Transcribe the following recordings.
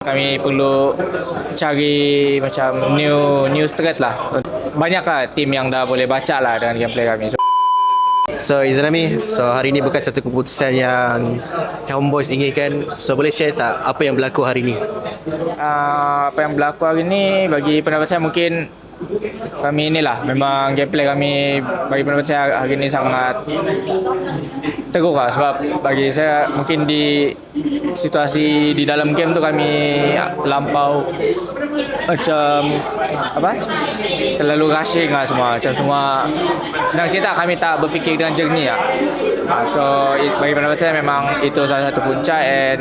Kami perlu cari macam new new thread lah. Banyak lah tim yang dah boleh baca lah dengan gameplay kami. So, So Izanami, so hari ini bukan satu keputusan yang Homeboys inginkan. So boleh share tak apa yang berlaku hari ini? uh, apa yang berlaku hari ni bagi pendapat saya mungkin kami inilah memang gameplay kami bagi pendapat saya hari ni sangat teruk lah sebab bagi saya mungkin di situasi di dalam game tu kami terlampau macam apa terlalu rushing lah semua macam semua senang cerita kami tak berfikir dengan jernih lah Ah, so it- bagi pendapat saya memang itu salah satu punca and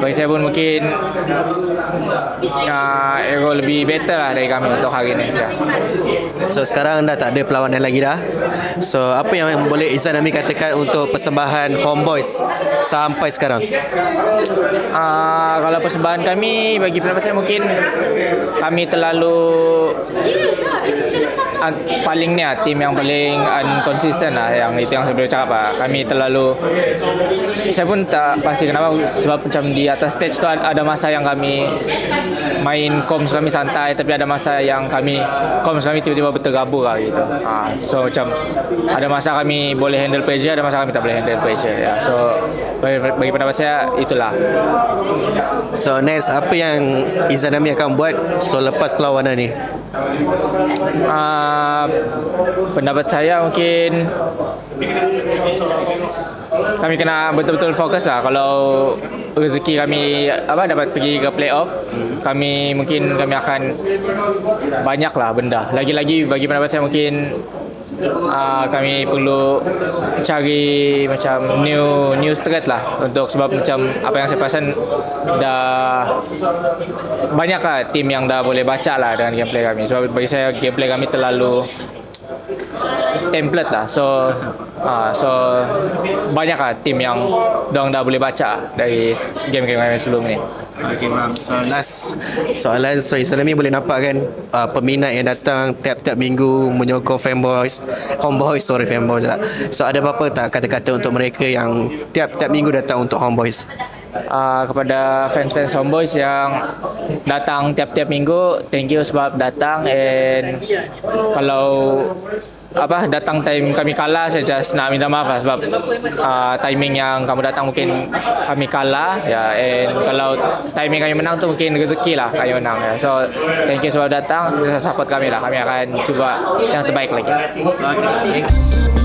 bagi saya pun mungkin uh, Aero lebih better lah dari kami untuk hari ni ya. So sekarang dah tak ada perlawanan lagi dah. So apa yang boleh Izanami katakan untuk persembahan Homeboys sampai sekarang? Uh, kalau persembahan kami bagi pendapat saya mungkin kami terlalu uh, paling ni lah tim yang paling unconsistent lah yang itu yang saya boleh cakap lah kami terlalu saya pun tak pasti kenapa sebab macam di atas stage tu ada masa yang kami main comms kami santai tapi ada masa yang kami comms kami tiba-tiba bertergabur lah gitu ha, so macam ada masa kami boleh handle pressure ada masa kami tak boleh handle pressure ya. so bagi, bagi pendapat saya itulah So next apa yang Izanami akan buat so lepas perlawanan ni? uh, pendapat saya mungkin kami kena betul-betul fokus lah. Kalau rezeki kami apa dapat pergi ke playoff kami mungkin kami akan banyak lah benda. Lagi-lagi bagi pendapat saya mungkin uh, kami perlu cari macam new new thread lah. Untuk sebab macam apa yang saya perasan dah banyak lah tim yang dah boleh baca lah dengan gameplay kami. Sebab bagi saya gameplay kami terlalu template lah. So uh, so banyak lah tim yang dong dah boleh baca dari game-game kami sebelum ni Okay, ma'am. So last soalan, so Izanami boleh nampak kan uh, peminat yang datang tiap-tiap minggu menyokong fanboys, homeboys, sorry fanboys lah. So ada apa-apa tak kata-kata untuk mereka yang tiap-tiap minggu datang untuk homeboys? Uh, kepada fans-fans Homeboys yang datang tiap-tiap minggu thank you sebab datang and kalau apa datang time kami kalah saya just nak minta maaf lah sebab uh, timing yang kamu datang mungkin kami kalah ya and kalau timing kami menang tu mungkin rezeki lah kami menang ya. so thank you sebab datang sentiasa support kami lah kami akan cuba yang terbaik lagi Okay.